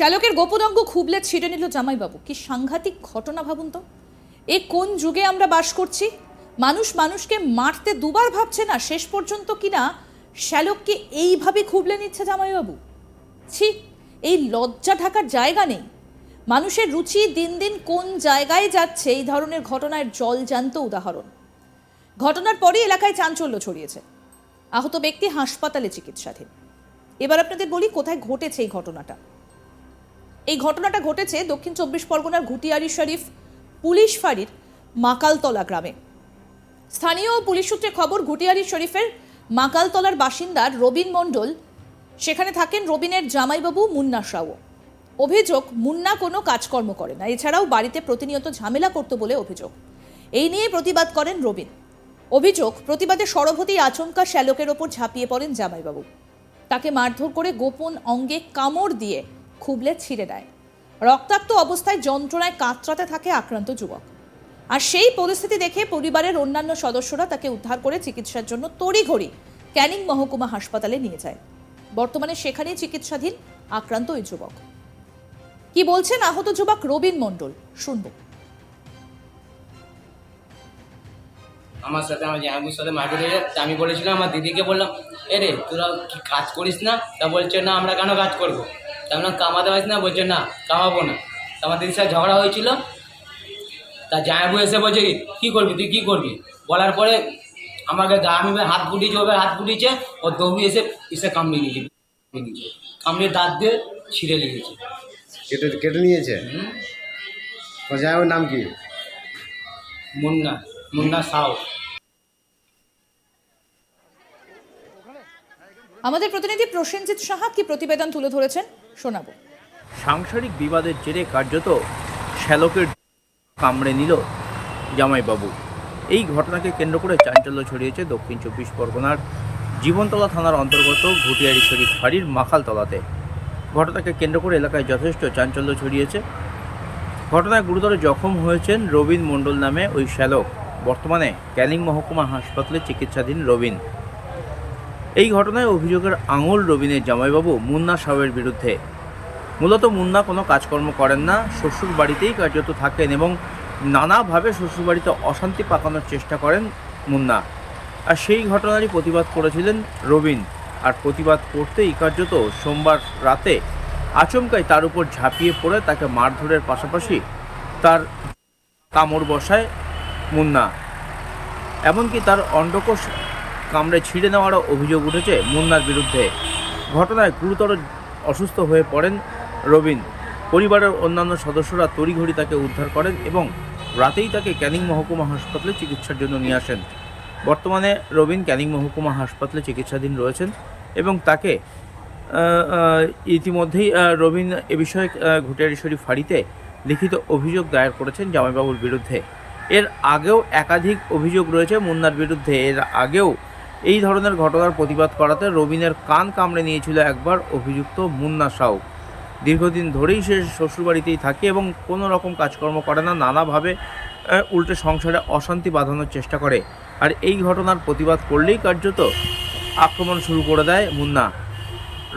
শ্যালকের গোপনাঙ্গ খুবলে ছিঁড়ে নিল জামাইবাবু। কি সাংঘাতিক ঘটনা ভাবুন তো। এ কোন যুগে আমরা বাস করছি? মানুষ মানুষকে মারতে দুবার ভাবছে না, শেষ পর্যন্ত কিনা শ্যালককে এইভাবে খুবলে নিচ্ছে জামাইবাবু? ছি, এই লজ্জা ঢাকার জায়গা নেই। মানুষের রুচি দিন দিন কোন জায়গায় যাচ্ছে এই ধরনের ঘটনার জলজান্ত উদাহরণ। ঘটনার পরই এলাকায় চাঞ্চল্য ছড়িয়েছে। আহত ব্যক্তি হাসপাতালে চিকিৎসাধীন। এবার আপনাদের বলি কোথায় ঘটেছে এই ঘটনাটা। এই ঘটনাটা ঘটেছে দক্ষিণ চব্বিশ পরগনার ঘুটিয়ারি শরীফ পুলিশ ফাঁড়ির মাকালতলা গ্রামে। স্থানীয় পুলিশ সূত্রে খবর, ঘুটিয়ারি শরীফের মাকালতলার বাসিন্দার রবিন মণ্ডল, সেখানে থাকেন রবিনের জামাইবাবু মুন্না সাউ অভিযোগ, মুন্না কোনো কাজকর্ম করে না। এছাড়াও বাড়িতে প্রতিনিয়ত ঝামেলা করতো বলে অভিযোগ। এই নিয়ে প্রতিবাদ করেন রবিন। অভিযোগ, প্রতিবাদে সরব হতেই আচমকা শ্যালকের ওপর ঝাঁপিয়ে পড়েন জামাইবাবু। তাকে মারধর করে গোপন অঙ্গে কামড় দিয়ে খুবলে ছিঁড়ে দেয়। রক্তাক্ত অবস্থায় যন্ত্রণায় কাতরাতে থাকে আক্রান্ত যুবক। আর সেই পরিস্থিতি দেখে পরিবারের অন্যান্য সদস্যরা তাকে উদ্ধার করে চিকিৎসার জন্য তড়িঘড়ি ক্যানিং মহকুমা হাসপাতালে নিয়ে যায়। বর্তমানে সেখানেই চিকিৎসাধীন আক্রান্ত ওই যুবক। কি বলছেন আহত যুবক রবিন মণ্ডল? শুনব। আমার সাথে আমার জামাইবুর সাথে মারপিট হয়ে তা আমি বলেছিলাম, আমার দিদিকে বললাম, এ রে, তোরা কি কাজ করিস না? তা বলছে, না, আমরা কেন কাজ করব? তা বললাম কামাতে পারিস না বলছে না কামাবো না। আমার দিদির সাথে ঝগড়া হয়েছিল? তা জামাইবু এসে বলছে কি, করবি তুই কী করবি? বলার পরে আমাকে গা আমি হাত ফুটিয়েছে ওভাবে হাত ফুটিয়েছে ও দৌড়ি এসে এসে কামড়িয়ে নিয়েছে নিয়েছে কামড়িয়ে দাঁত দিয়ে ছিঁড়ে লেগেছে। কেটে কেটে নিয়েছে? তো জামাইয়ের নাম কি? মুন্না মুন্না সাউ। আমাদের প্রতিনিধি প্রসেনজিৎ সাহা কি প্রতিবেদন তুলে ধরেছেন? শোনাবো। সাংসারিক বিবাদের জেরে কার্যত শ্যালকের কামড়ে নিল জামাইবাবু। এই ঘটনাকে কেন্দ্র করে চাঞ্চল্য ছড়িয়েছে দক্ষিণ চব্বিশ পরগনার জীবনতলা থানার অন্তর্গত ঘুটিয়ারি শরীফ ফাঁড়ির মাখালতলাতে। ঘটনাকে কেন্দ্র করে এলাকায় যথেষ্ট চাঞ্চল্য ছড়িয়েছে। ঘটনায় গুরুতর জখম হয়েছেন রবিন মণ্ডল নামে ওই শ্যালক। বর্তমানে ক্যানিং মহকুমা হাসপাতালে চিকিৎসাধীন রবিন। এই ঘটনায় অভিযোগের আঙুল রবিনের জামাইবাবু মুন্না সাহের বিরুদ্ধে। মূলত মুন্না কোনো কাজকর্ম করেন না শ্বশুর বাড়িতেই কার্যত থাকেন এবং নানাভাবে শ্বশুরবাড়িতে অশান্তি পাকানোর চেষ্টা করেন মুন্না। আর সেই ঘটনারই প্রতিবাদ করেছিলেন রবিন। আর প্রতিবাদ করতেই কার্যত সোমবার রাতে আচমকাই তার উপর ঝাঁপিয়ে পড়ে তাকে মারধরের পাশাপাশি তার কামড় বসায় মুন্না। এমনকি তার অন্ডকোষ কামড়ে ছিঁড়ে নেওয়ারও অভিযোগ উঠেছে মুন্নার বিরুদ্ধে। ঘটনায় গুরুতর অসুস্থ হয়ে পড়েন রবিন। পরিবারের অন্যান্য সদস্যরা তড়িঘড়ি তাকে উদ্ধার করেন এবং রাতেই তাকে ক্যানিং মহকুমা হাসপাতালে চিকিৎসার জন্য নিয়ে আসেন। বর্তমানে রবিন ক্যানিং মহকুমা হাসপাতালে চিকিৎসাধীন রয়েছেন এবং তাকে ইতিমধ্যেই রবিন এ বিষয়ে ঘুটিয়ারি শরীফ ফাঁড়িতে লিখিত অভিযোগ দায়ের করেছেন জামাইবাবুর বিরুদ্ধে। এর আগেও একাধিক অভিযোগ রয়েছে মুন্নার বিরুদ্ধে। এর আগেও এই ধরনের ঘটনার প্রতিবাদ করাতে রবিনের কান কামড়ে নিয়েছিল একবার অভিযুক্ত মুন্না সাউ দীর্ঘদিন ধরেই সে শ্বশুরবাড়িতেই থাকে এবং কোনো রকম কাজকর্ম করে না, নানাভাবে উল্টে সংসারে অশান্তি বাঁধানোর চেষ্টা করে। আর এই ঘটনার প্রতিবাদ করলেই কার্যত আক্রমণ শুরু করে দেয় মুন্না।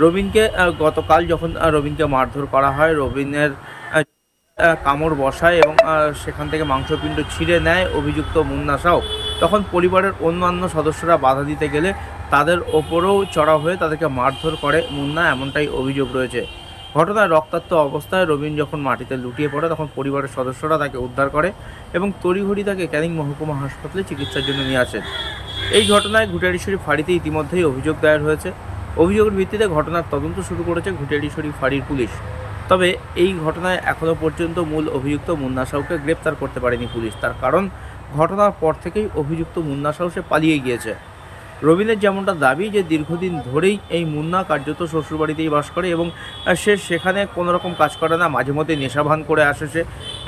রবিনকে গতকাল যখন রবিনকে মারধর করা হয় রবিনের কামড় বসায় এবং সেখান থেকে মাংসপিণ্ড ছিঁড়ে নেয় অভিযুক্ত মুন্না সাও তখন পরিবারের অন্যান্য সদস্যরা বাধা দিতে গেলে তাদের ওপরেও চড়া হয়ে তাদেরকে মারধর করে মুন্না, এমনটাই অভিযোগ রয়েছে। ঘটনায় রক্তাক্ত অবস্থায় রবিন যখন মাটিতে লুটিয়ে পড়ে, তখন পরিবারের সদস্যরা তাকে উদ্ধার করে এবং তড়িঘড়ি তাকে ক্যানিং মহকুমা হাসপাতালে চিকিৎসার জন্য নিয়ে আসেন। এই ঘটনায় ঘুটিয়ারিশ্বরী ফাঁড়িতে ইতিমধ্যেই অভিযোগ দায়ের হয়েছে। অভিযোগের ভিত্তিতে ঘটনার তদন্ত শুরু করেছে ঘুটিয়ারিশ্বরী ফাঁড়ির পুলিশ। তবে এই ঘটনায় এখনও পর্যন্ত মূল অভিযুক্ত মুন্না সাউকে গ্রেপ্তার করতে পারেনি পুলিশ। তার কারণ, ঘটনার পর থেকেই অভিযুক্ত মুন্না সাউ সে পালিয়ে গিয়েছে। রবিনের যেমনটা দাবি যে দীর্ঘদিন ধরেই এই মুন্না কার্যত শ্বশুরবাড়িতেই বাস করে এবং সে সেখানে কোনো রকম কাজ করে না, মাঝে মধ্যে নেশাভান করে আসে সে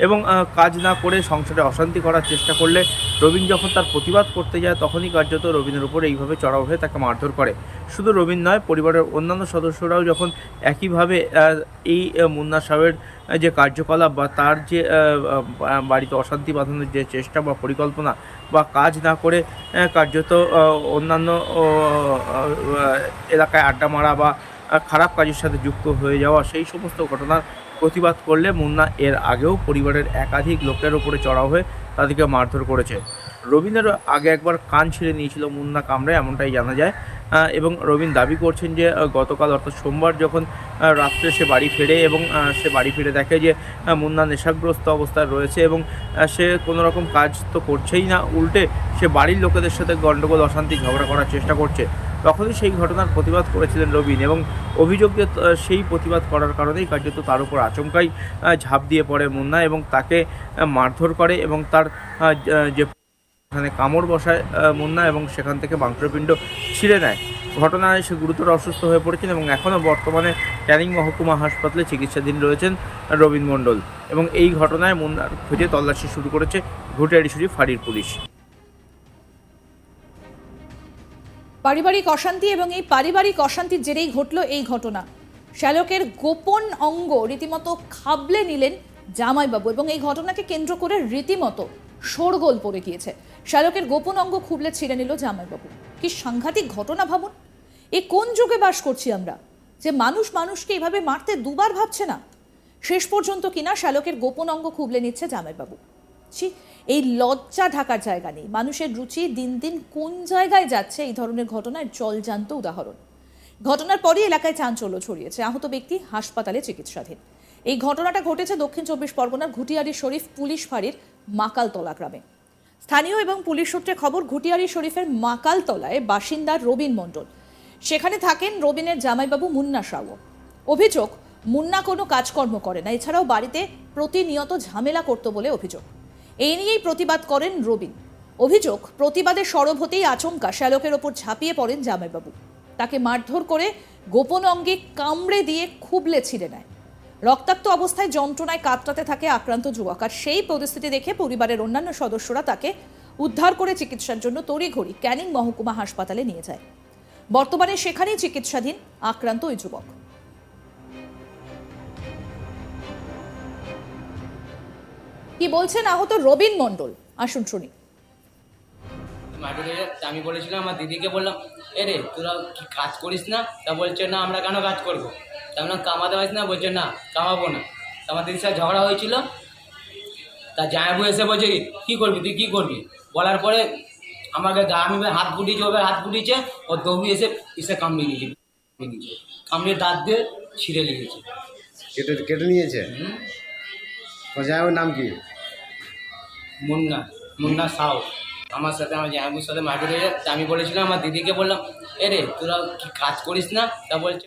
এবং কাজ না করে সংসারে অশান্তি করার চেষ্টা করলে রবিন যখন তার প্রতিবাদ করতে যায় তখনই কার্যত রবিনের উপর এইভাবে চড়াও হয়ে তাকে মারধর করে। শুধু রবিন নয়, পরিবারের অন্যান্য সদস্যরাও যখন একইভাবে এই মুন্না সাহেবের যে কার্যকলাপ বা তার যে বাড়িতে অশান্তি বাঁধানোর যে চেষ্টা বা পরিকল্পনা বা কাজ না করে কার্যত অন্যান্য এলাকায় আড্ডা মারা বা খারাপ কাজের সাথে যুক্ত হয়ে যাওয়া সেই সমস্ত ঘটনার প্রতিবাদ করলে মুন্না এর আগেও পরিবারের একাধিক লোকের ওপরে চড়াও হয়ে তাদেরকে মারধর করেছে। রবীন্দ্র আগে একবার কান ছিঁড়ে নিয়েছিল মুন্না কামড়ে এমনটাই জানা যায়। এবং রবীন দাবি করছেন যে গতকাল অর্থাৎ সোমবার যখন রাত্রে সে বাড়ি ফেরে এবং সে বাড়ি ফিরে দেখে যে মুন্না নেশাগ্রস্ত অবস্থায় রয়েছে এবং সে কোনো রকম কাজ তো করছেই না, উল্টে সে বাড়ির লোকেদের সাথে গণ্ডগোল অশান্তি, ঝগড়া করার চেষ্টা করছে। তখনই সেই ঘটনার প্রতিবাদ করেছিলেন রবিন এবং অভিযোগ সেই প্রতিবাদ করার কারণেই কার্যত তার উপর আচমকাই ঝাঁপ দিয়ে পড়ে মুন্না এবং তাকে মারধর করে এবং তার যে সেখানে কামড় বসায় মুন্না এবং সেখান থেকে মাংসপিণ্ড ছিঁড়ে নেয়। ঘটনায় সে গুরুতর অসুস্থ হয়ে পড়েছেন এবং এখনও বর্তমানে ক্যানিং মহকুমা হাসপাতালে চিকিৎসাধীন রয়েছেন রবীন মণ্ডল এবং এই ঘটনায় মুন্নার খুঁজে তল্লাশি শুরু করেছে ঘুটিয়ারি শরীফ ফাঁড়ির পুলিশ। পারিবারিক অশান্তি এবং এই পারিবারিক অশান্তির জেরেই ঘটল এই ঘটনা। শ্যালকের গোপন অঙ্গ রীতিমতো খাবলে নিলেন জামাইবাবু এবং এই ঘটনাকে কেন্দ্র করে রীতিমতো শোরগোল পড়ে গিয়েছে। শ্যালকের গোপন অঙ্গ খুবলে ছিঁড়ে নিল জামাইবাবু। কি সাংঘাতিক ঘটনা ভাবুন। এ কোন যুগে বাস করছি আমরা? যে মানুষ মানুষকে এভাবে মারতে দুবার ভাবছে না। শেষ পর্যন্ত কিনা শ্যালকের গোপন অঙ্গ খুবলে নিচ্ছে জামাইবাবু। ছি, এই লজ্জা ঢাকার জায়গা নেই। মানুষের রুচি দিন দিন কোন জায়গায় যাচ্ছে এই ধরনের ঘটনার জলজান্ত উদাহরণ। ঘটনার পরই এলাকায় চাঞ্চল্য ছড়িয়েছে। আহত ব্যক্তি হাসপাতালে চিকিৎসাধীন। এই ঘটনাটা ঘটেছে দক্ষিণ চব্বিশ পরগনার ঘুটিয়ারি শরীফ পুলিশ ফাঁড়ির মাকালতলা গ্রামে। স্থানীয় এবং পুলিশ সূত্রে খবর ঘুটিয়ারি শরীফের মাকালতলায় বাসিন্দা রবিন মণ্ডল। সেখানে থাকেন রবিনের জামাইবাবু মুন্না সাউ। অভিযোগ, মুন্না কোনো কাজকর্ম করে না, এছাড়াও বাড়িতে প্রতিনিয়ত ঝামেলা করতো বলে অভিযোগ। এই নিয়েই প্রতিবাদ করেন রবিন। অভিযোগ, প্রতিবাদে সরব হতেই আচমকা শ্যালকের ওপর ঝাঁপিয়ে পড়েন জামাইবাবু। তাকে মারধর করে গোপন অঙ্গে কামড়ে দিয়ে খুবলে ছিঁড়ে নেয়। রক্তাক্ত অবস্থায় যন্ত্রণায় কাতরাতে থাকে আক্রান্ত যুবক। আর সেই পরিস্থিতি দেখে পরিবারের অন্যান্য সদস্যরা তাকে উদ্ধার করে চিকিৎসার জন্য তড়িঘড়ি ক্যানিং মহকুমা হাসপাতালে নিয়ে যায়। বর্তমানে সেখানেই চিকিৎসাধীন আক্রান্ত ওই যুবক। কি বলছেন আহত রবিন মণ্ডল? আসুন শুনি। আমি বলেছিলাম, আমার দিদিকে বললাম, এ রে, তোরা কি কাজ করিস না? তা বলছে, না, আমরা কেন কাজ করব? তা বললাম কামাতে পারিস না বলছে না কামাবো না। আমার দিদির সাথে ঝগড়া হয়েছিল। তা জায়াবু এসে বলছে কি করবি তুই কী করবি? বলার পরে আমাকে গা আমি হাত ফুটিয়েছে ওভাবে হাত ফুটিয়েছে ও দৌড়ি এসে এসে কামড়িয়ে নিয়েছে নিয়েছে কামড়িয়ে দাঁত দিয়ে ছিঁড়ে লেগেছে। কেটে কেটে নিয়েছে? জামাইয়ের নাম কি? মুন্না মুন্না সাউ। আমার সাথে আমার জামাইবুর সাথে মারপিট হয়ে তা আমি বলেছিলাম আমার দিদিকে বললাম এ রে তোরা কি কাজ করিস না? তা বলছে